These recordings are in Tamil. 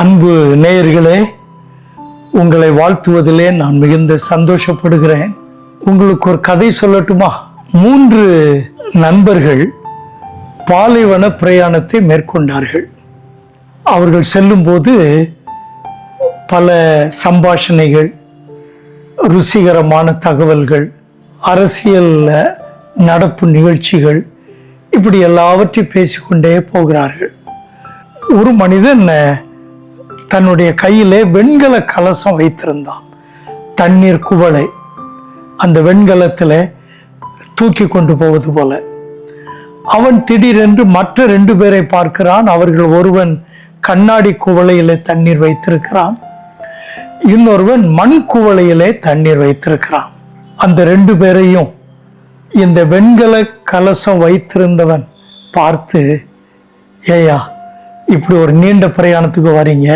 அன்பு நேயர்களே உங்களை வாழ்த்துவதிலே நான் மிகுந்த சந்தோஷப்படுகிறேன். உங்களுக்கு ஒரு கதை சொல்லட்டுமா? மூன்று நண்பர்கள் பாலைவன பிரயாணத்தை மேற்கொண்டார்கள். அவர்கள் செல்லும்போது பல சம்பாஷணைகள் ருசிகரமான தகவல்கள் அரசியல் நடப்பு நிகழ்ச்சிகள் இப்படி எல்லாவற்றையும் பேசிக்கொண்டே போகிறார்கள். ஒரு மனிதன் தன்னுடைய கையிலே வெண்கல கலசம் வைத்திருந்தான். தண்ணீர் குவளை அந்த வெண்கலத்தில் தூக்கி கொண்டு போவது போல. அவன் திடீரென்று மற்ற ரெண்டு பேரை பார்க்கிறான். அவர்கள் ஒருவன் கண்ணாடி குவளையிலே தண்ணீர் வைத்திருக்கிறான். இன்னொருவன் மண் குவளையிலே தண்ணீர் வைத்திருக்கிறான். அந்த ரெண்டு பேரையும் இந்த வெண்கல கலசம் வைத்திருந்தவன் பார்த்து ஏயா இப்படி ஒரு நீண்ட பிரயாணத்துக்கு வரீங்க.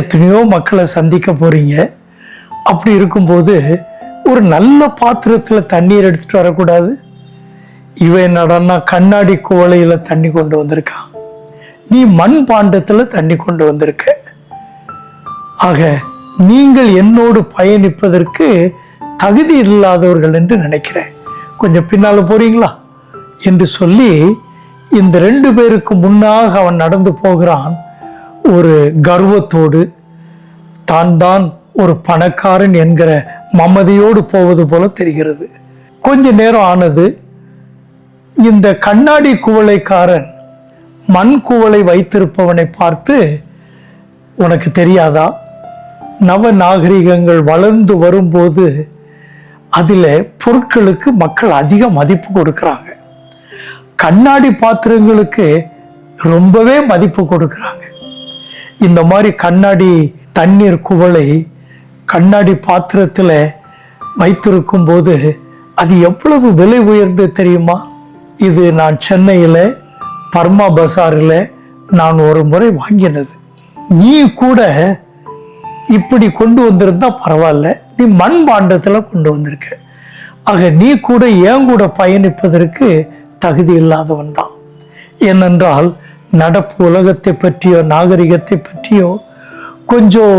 எத்தனையோ மக்களை சந்திக்க போகிறீங்க அப்படி இருக்கும்போது ஒரு நல்ல பாத்திரத்தில் தண்ணீர் எடுத்துகிட்டு வரக்கூடாது. இவன் என்னடான்னா கண்ணாடி குவளையில் தண்ணி கொண்டு வந்திருக்கான் நீ மண் பாண்டத்தில் தண்ணி கொண்டு வந்திருக்க. ஆக நீங்கள் என்னோடு பயணிப்பதற்கு தகுதி இல்லாதவர்கள் என்று நினைக்கிறேன். கொஞ்சம் பின்னால் போகிறீங்களா என்று சொல்லி இந்த ரெண்டு பேருக்கு முன்னாக அவன் நடந்து போகிறான் ஒரு கர்வத்தோடு தான் தான் ஒரு பணக்காரன் என்கிற மமதியோடு போவது போல தெரிகிறது. கொஞ்ச நேரம் ஆனது இந்த கண்ணாடி குவளைக்காரன் மண் குவளை வைத்திருப்பவனை பார்த்து உனக்கு தெரியாதா? நவ நாகரிகங்கள் வளர்ந்து வரும்போது அதில் பொருட்களுக்கு மக்கள் அதிக மதிப்பு கொடுக்குறாங்க. கண்ணாடி பாத்திரங்களுக்கு ரொம்பவே மதிப்பு கொடுக்குறாங்க. இந்த மாதிரி கண்ணாடி தண்ணீர் குவளை கண்ணாடி பாத்திரத்தில் வைத்திருக்கும் போது அது எவ்வளவு விலை உயர்ந்து தெரியுமா? இது நான் சென்னையில் பர்மா பசாரில் நான் ஒரு முறை வாங்கினது. நீ கூட இப்படி கொண்டு வந்திருந்தா பரவாயில்ல. நீ மண் பாண்டத்தில் கொண்டு வந்திருக்க. ஆக நீ கூட ஏன் கூட பயணிப்பதற்கு தகுதி இல்லாதவன் தான். ஏனென்றால் நடப்பு உலகத்தை பற்றியோ நாகரிகத்தை பற்றியோ கொஞ்சம்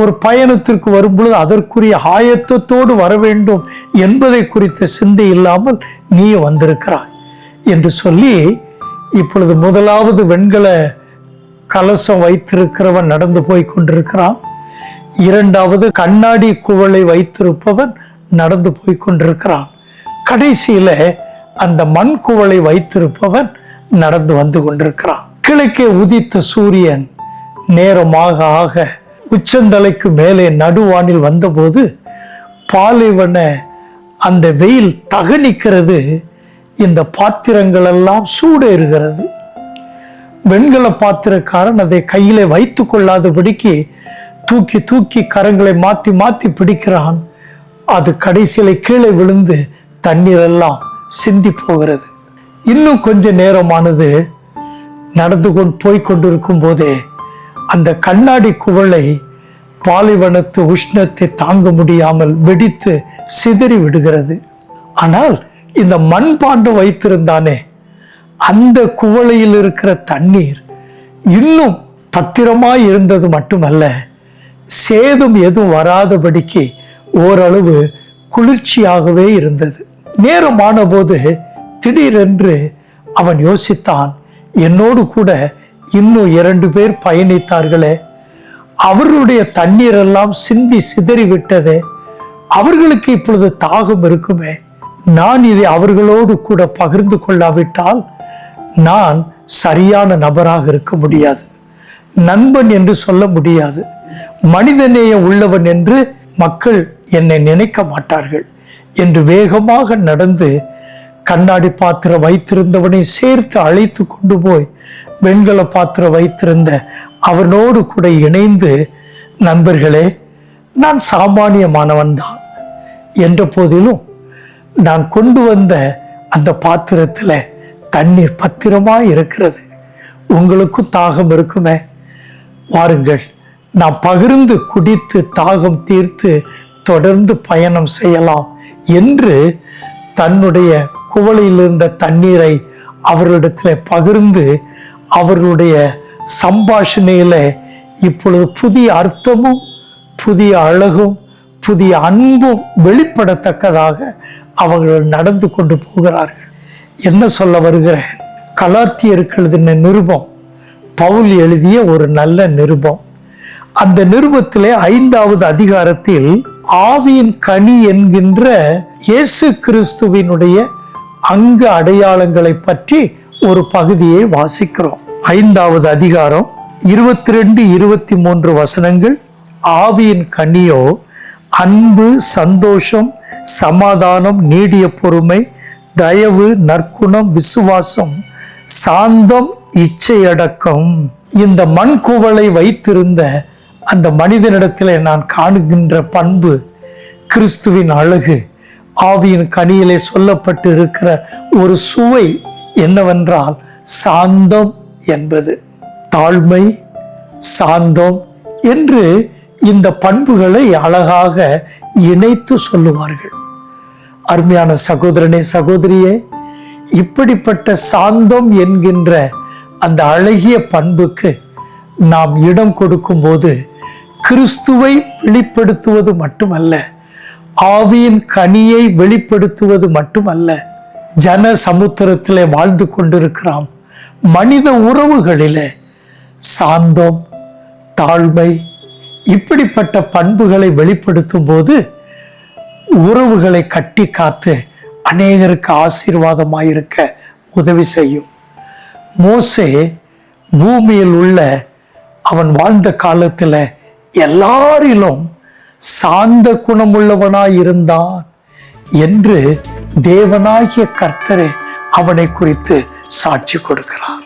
ஒரு பயணத்திற்கு வரும்பொழுது அதற்குரிய ஆயத்தத்தோடு வர வேண்டும் என்பதை குறித்த சிந்தை இல்லாமல் நீ வந்திருக்கிறாய் என்று சொல்லி இப்பொழுது முதலாவது வெண்கல கலசம் வைத்திருக்கிறவன் நடந்து போய் கொண்டிருக்கிறான். இரண்டாவது கண்ணாடி குவளை வைத்திருப்பவன் நடந்து போய் கொண்டிருக்கிறான். கடைசியில் அந்த மண் குவளை வைத்திருப்பவன் நடந்து வந்து கொண்டிருக்கிறான். கிழக்கே உதித்த சூரியன் நேரமாக ஆக உச்சந்தலைக்கு மேலே நடுவானில் வந்தபோது பாலைவன அந்த வெயில் தகனிக்கிறது. இந்த பாத்திரங்கள் எல்லாம் சூடேறுகிறது. வெண்கல பாத்திரக்காரன் அதை கையிலே வைத்து கொள்ளாதபடிக்கு தூக்கி தூக்கி கரங்களை மாற்றி மாற்றி பிடிக்கிறான். அது கடைசியில் கீழே விழுந்து தண்ணீரெல்லாம் சிந்தி போகிறது இன்னும் கொஞ்ச நேரமானது நடந்து கொண்டு போய்கொண்டிருக்கும் போதே அந்த கண்ணாடி குவளை பாலைவனத்து உஷ்ணத்தை தாங்க முடியாமல் வெடித்து சிதறி விடுகிறது. ஆனால் இந்த மண்பாண்டு வைத்திருந்தானே அந்த குவளையில் இருக்கிற தண்ணீர் இன்னும் பத்திரமாய் இருந்தது மட்டுமல்ல சேதம் எதுவும் வராதபடிக்கு ஓரளவு குளிர்ச்சியாகவே இருந்தது. நேரம் ஆனபோது திடீரென்று அவன் யோசித்தான் என்னோடு கூட இன்னும் இரண்டு பேர் பயணித்தார்களே. அவர்களுடைய தண்ணீர் எல்லாம் சிந்தி சிதறிவிட்டதே. அவர்களுக்கு இப்பொழுது தாகம் இருக்குமே. நான் இதை அவர்களோடு கூட பகிர்ந்து கொள்ளாவிட்டால் நான் சரியான நபராக இருக்க முடியாது. நண்பன் என்று சொல்ல முடியாது. மனிதநேய உள்ளவன் என்று மக்கள் என்னை நினைக்க மாட்டார்கள். என்று வேகமாக நடந்து கண்ணாடி பாத்திரம் வைத்திருந்தவனை சேர்த்து அழைத்து கொண்டு போய் வெண்கல பாத்திரம் வைத்திருந்த அவனோடு கூட இணைந்து நண்பர்களே நான் சாமானியமானவன் தான். என்ற போதிலும் நான் கொண்டு வந்த அந்த பாத்திரத்தில் தண்ணீர் பத்திரமா இருக்கிறது. உங்களுக்கும் தாகம் இருக்குமே. வாருங்கள் நாம் பகிர்ந்து குடித்து தாகம் தீர்த்து தொடர்ந்து பயணம் செய்யலாம். என்று தன்னுடைய குவளையில் இருந்த தண்ணீரை அவர்களிடத்தில் பகிர்ந்து அவர்களுடைய சம்பாஷணையில் இப்பொழுது புதிய அர்த்தமும் புதிய அழகும் புதிய அன்பும் வெளிப்படத்தக்கதாக அவர்கள் நடந்து கொண்டு போகிறார்கள். என்ன சொல்ல வருகிறேன்? கலாத்தியருக்கு எழுதின நிருபம்? பவுல் எழுதிய ஒரு நல்ல நிருபம். அந்த நிருபத்திலே ஐந்தாவது அதிகாரத்தில் ஆவியின் கனி என்கின்ற இயேசு கிறிஸ்துவினுடைய அங்கு அடையாளங்களை பற்றி ஒரு பகுதியை வாசிக்கிறோம். ஐந்தாவது அதிகாரம் இருபத்தி ரெண்டு இருபத்தி மூன்று வசனங்கள். ஆவியின் கனியோ அன்பு சந்தோஷம் சமாதானம் நீடிய பொறுமை தயவு நற்குணம் விசுவாசம் சாந்தம் இச்சையடக்கம். இந்த மண் குவளை வைத்திருந்த அந்த மனிதனிடத்தில் நான் காணுகின்ற பண்பு கிறிஸ்துவின் அழகு ஆவியின் கனியிலே சொல்லப்பட்டு இருக்கிற ஒரு சுவை என்னவென்றால் சாந்தம் என்பது. தாழ்மை சாந்தம் என்று இந்த பண்புகளை அழகாக இணைத்து சொல்லுவார்கள். அருமையான சகோதரனே சகோதரியே இப்படிப்பட்ட சாந்தம் என்கின்ற அந்த அழகிய பண்புக்கு நாம் இடம் கொடுக்கும்போது கிறிஸ்துவை வெளிப்படுத்துவது மட்டுமல்ல ஆவியின் கனியை வெளிப்படுத்துவது மட்டுமல்ல ஜன சமுத்திரத்தில் வாழ்ந்து கொண்டிருக்கிறோம். மனித உறவுகளில் சாந்தம் தாழ்மை இப்படிப்பட்ட பண்புகளை வெளிப்படுத்தும் போது உறவுகளை கட்டி காத்து அநேகருக்கு ஆசீர்வாதமாக இருக்க உதவி செய்யும். மோசே பூமியில் உள்ள அவன் வாழ்ந்த காலத்தில் எல்லாரிலும் சாந்த குணமுள்ளவனாய் இருந்தான் என்று தேவனாகிய கர்த்தரே அவனை குறித்து சாட்சி கொடுக்கிறார்.